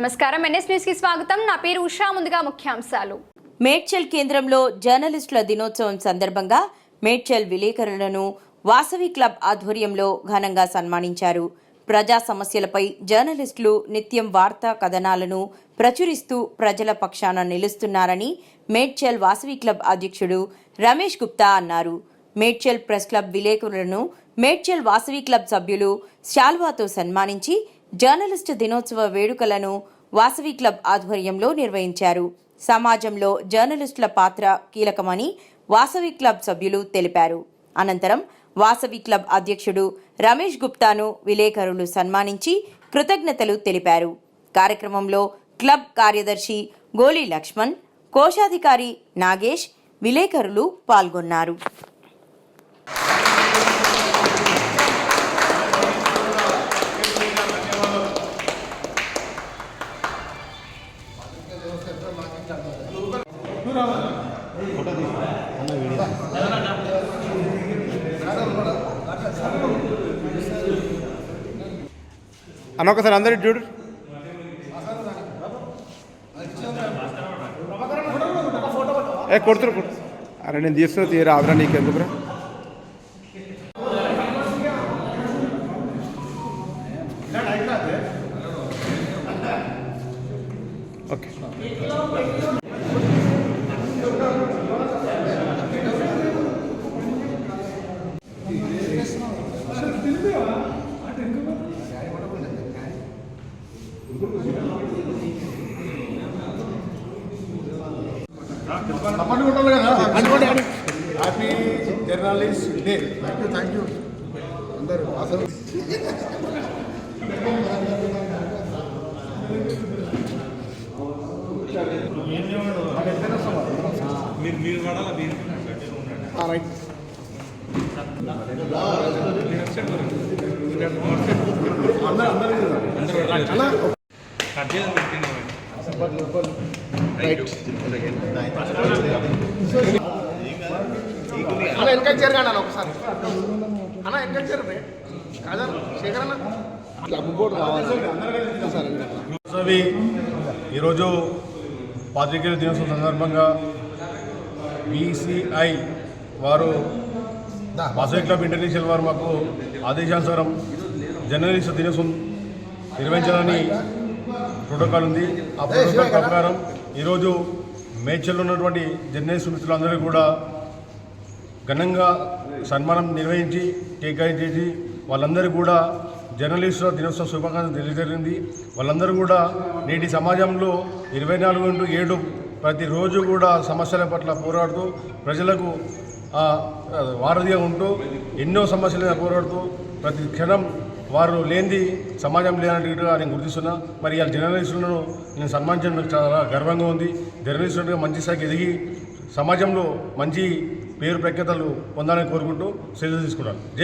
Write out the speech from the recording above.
నమస్కారం. ఎన్ఎస్ న్యూస్కి స్వాగతం. నా పేరు ఉషా. ముందుగా ముఖ్యాంశాలు. మేడ్చల్ కేంద్రంలో జర్నలిస్టుల దినోత్సవం సందర్భంగా మేడ్చల్ విలేకరులను వాసవి క్లబ్ ఆధ్వర్యంలో ఘనంగా సన్మానించారు. ప్రజా సమస్యలపై జర్నలిస్టులు నిత్యం వార్తా కథనాలను ప్రచురిస్తూ ప్రజల పక్షాన నిలుస్తున్నారని మేడ్చల్ వాసవి క్లబ్ అధ్యక్షుడు రమేష్ గుప్తా అన్నారు. మేడ్చల్ ప్రెస్ క్లబ్ విలేకరులను మేడ్చల్ వాసవి క్లబ్ సభ్యులు శాల్వాతో సన్మానించి జర్నలిస్టు దినోత్సవ వేడుకలను వాసవి క్లబ్ ఆధ్వర్యంలో నిర్వహించారు. సమాజంలో జర్నలిస్టుల పాత్ర కీలకమని వాసవి క్లబ్ సభ్యులు తెలిపారు. అనంతరం వాసవి క్లబ్ అధ్యక్షుడు రమేష్ గుప్తాను విలేకరులు సన్మానించి కృతజ్ఞతలు తెలిపారు. కార్యక్రమంలో క్లబ్ కార్యదర్శి గోలి లక్ష్మణ్ కోశాధికారి నాగేష్ విలేకరులు పాల్గొన్నారు. అన్న ఒకసారి అందరి చూడు. ఏ కొడుతురు కొడు అరే నేను తీస్తున్నా తీయరా ఆవిరా నీకు ఎందుకురా? Okay. Happy journalist day thank you thank you అందరూ అసలు. రైట్. అందరూ అందరూ. రైట్ అన్న వెనక చేరు అన్న ఒకసారి. అన్న వెనక చేరు కాదా శేఖర్ అన్న. ఈరోజు పాత్రికేయుల దినోత్సవం సందర్భంగా బీసీఐ వారు వాసవి క్లబ్ ఇంటర్నేషనల్ వారు మాకు ఆదేశానుసారం జర్నలిస్ట్ దినోత్సవం నిర్వహించాలని ప్రోటోకాల్ ఉంది. ఆ ప్రోటోకాల్ ప్రకారం ఈరోజు మేడ్చల్లో ఉన్నటువంటి జర్నలిస్ట్ మిత్రులందరూ కూడా ఘనంగా సన్మానం నిర్వహించి కట్ చేసి వాళ్ళందరూ కూడా జర్నలిస్టుల దినోత్సవ శుభాకాంక్షలు తెలియజేరింది వాళ్ళందరూ కూడా నేటి సమాజంలో ఇరవై నాలుగు ఇంటూ ఏడు ప్రతిరోజు కూడా సమస్యల పట్ల పోరాడుతూ ప్రజలకు వారధిగా ఉంటూ ఎన్నో సమస్యల మీద పోరాడుతూ ప్రతి క్షణం వారు లేనిది సమాజం లేనట్టుగా నేను గుర్తిస్తున్నా. మరి ఇవాళ జర్నలిస్టులను నేను సన్మానించడం నాకు చాలా గర్వంగా ఉంది. జర్నలిస్టులుగా మంచి స్థాయికి ఎదిగి సమాజంలో మంచి పేరు ప్రఖ్యాతలు పొందాలని కోరుకుంటూ సెలవు తీసుకున్నాను.